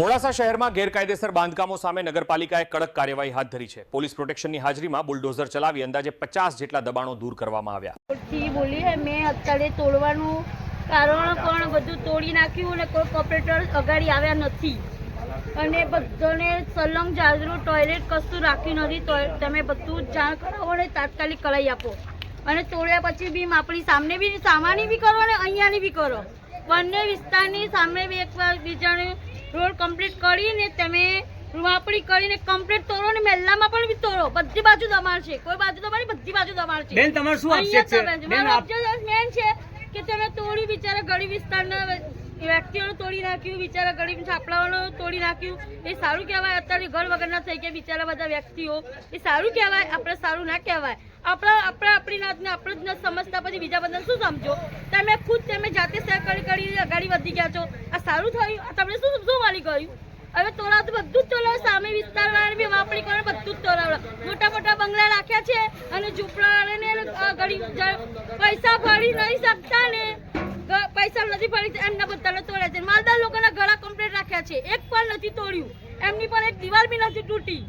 મોડાસા શહેરમાં ગેરકાયદેસર બાંધકામો સામે નગરપાલિકાએ કડક કાર્યવાહી હાથ ધરી છે. પોલીસ પ્રોટેક્શનની હાજરીમાં બુલડોઝર ચલાવી અંદાજે પચાસ જેટલા દબાણો દૂર કરવામાં આવ્યા. બોલી મેં અત્યારે તોડવાનું કારણ પણ બધું તોડી નાખ્યું અને કોઈ કોપરેટર અગાડી આવ્યા નથી. અને બધાને સલંગ, જાજરું, ટોયલેટ કશું રાખ્યું નથી. તમે બધું જાણ કરાવો અને તાત્કાલિક કરાવી આપો. અને તોડ્યા પછી બી આપણી સામને બી સામાની બી કરો ને અહીંયાની બી કરો. બંને વિસ્તારની સામે બી એકવાર બીજાને રોડ કમ્પ્લીટ કરીને તમે માપણી કરીને કમ્પ્લીટ તોડો ને મહેલામાં પણ બી તોડો. બધી બાજુ દબાણ છે. કોઈ બાજુ દબાણ બધી બાજુ દબાણ છે. બેન તમારું શું આક્ષેપ છે? બેન આપ મેન છે કે તમે તોડી બિચારા ગરીબ વિસ્તારના વ્યક્તિઓને તોડી નાખ્યું બિચારા ગરીબ છાપડાઓનું તોડી નાખ્યું. એ સારું કહેવાય. અત્યારે ઘર વગરના થઈ ગયા બિચારા બધા વ્યક્તિઓ. એ સારું કહેવાય આપણે સારું ના કહેવાય. આપણા આપણે આપણી નાતને આપણે જ ન સમજતા પછી બીજા બધાને શું સમજો? તમે ખુદ તમે જાતે સહકાર કરી અગાડી વધી ગયા છો. આ સારું થયું. આ તમને શું શું મળી કર્યું હવે તોરા તો બધું જ તોરાવ સામે વિસ્તારવાળા બી વાપરી કરે બધું જ તોલાવ. મોટા મોટા બંગલા રાખ્યા છે અને ઝૂંપડા ને અ, પૈસા ભરી નહીં શકતા ને. પૈસા નથી ભરી એમના બધાને તોડ્યા છે. માલદાર લોકોના ગળા કમ્પ્લેટ રાખ્યા છે. એક પણ નથી તોડ્યું. એમની પણ એક દિવાલ બી નથી તૂટી.